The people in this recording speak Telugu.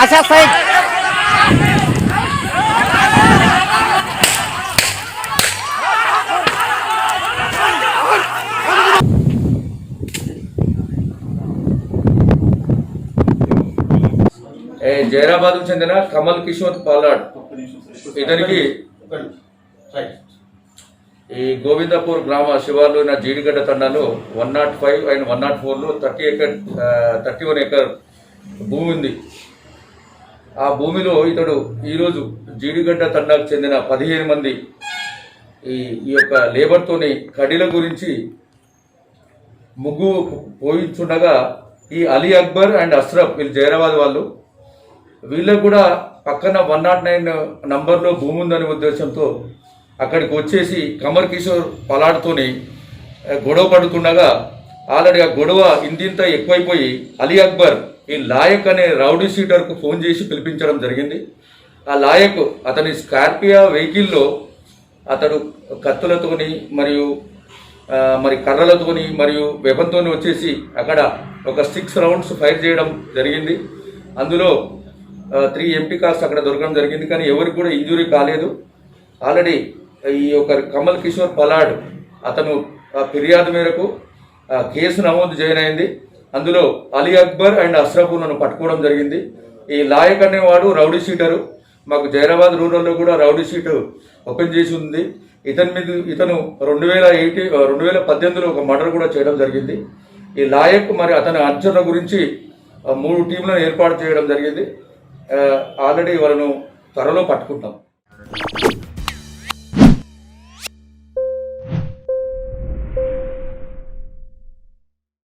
ఆశా జైరాబాద్ చెందిన కమల్ కిషోర్ పాలాడ్. ఇతనికి ఈ గోవిందపూర్ గ్రామ శివార్లు జీడిగడ్డ తండాలో one nought five and one nought ఫోర్లో thirty acre thirty one acre భూమి ఉంది. ఆ భూమిలో ఇతడు ఈరోజు జీడిగడ్డ తండాకు చెందిన పదిహేను మంది ఈ ఈ యొక్క లేబర్తోని కడీల గురించి ముగ్గు పోయించుండగా ఈ అలీ అక్బర్ అండ్ అష్రఫ్ వీళ్ళు జైరాబాద్ వాళ్ళు వీళ్ళకు కూడా పక్కన వన్ నాట్ నైన్ నంబర్లో భూమి ఉందనే ఉద్దేశంతో అక్కడికి వచ్చేసి కమర్ కిషోర్ పలాడుతోని గొడవ పడుతుండగా ఆల్రెడీ ఆ గొడవ ఇంతింత ఎక్కువైపోయి అలీ అక్బర్ ఈ లాయక్ అనే రౌడీ షీటర్కు ఫోన్ చేసి పిలిపించడం జరిగింది. ఆ లాయక్ అతని స్కార్పియా వెహికల్లో అతడు కత్తులతోని మరియు మరి కర్రలతోని మరియు వెపన్తోని వచ్చేసి అక్కడ ఒక సిక్స్ రౌండ్స్ ఫైర్ చేయడం జరిగింది. అందులో త్రీ ఎంపీ కార్స్ అక్కడ దొరకడం జరిగింది. కానీ ఎవరికి కూడా ఇంజురీ కాలేదు. ఆల్రెడీ ఈ యొక్క కమల్ కిషోర్ పలాడ్ అతను ఆ ఫిర్యాదు మేరకు ఆ, కేసు నమోదు చేయనైంది అందులో అలీ అక్బర్ అండ్ అష్రఫులను పట్టుకోవడం జరిగింది. ఈ లాయక్ అనేవాడు రౌడీ షీటరు. మాకు జైరాబాద్ రూరల్లో కూడా రౌడీ షీటు ఓపెన్ చేసి ఉంది. ఇతని మీద ఇతను రెండు వేల ఎయిటీ రెండు వేల పద్దెనిమిదిలో ఒక మర్డర్ కూడా చేయడం జరిగింది. ఈ లాయక్ మరి అతని అర్చన గురించి మూడు టీంలను ఏర్పాటు చేయడం జరిగింది. ఆల్రెడీ వాళ్ళను త్వరలో పట్టుకుంటాం.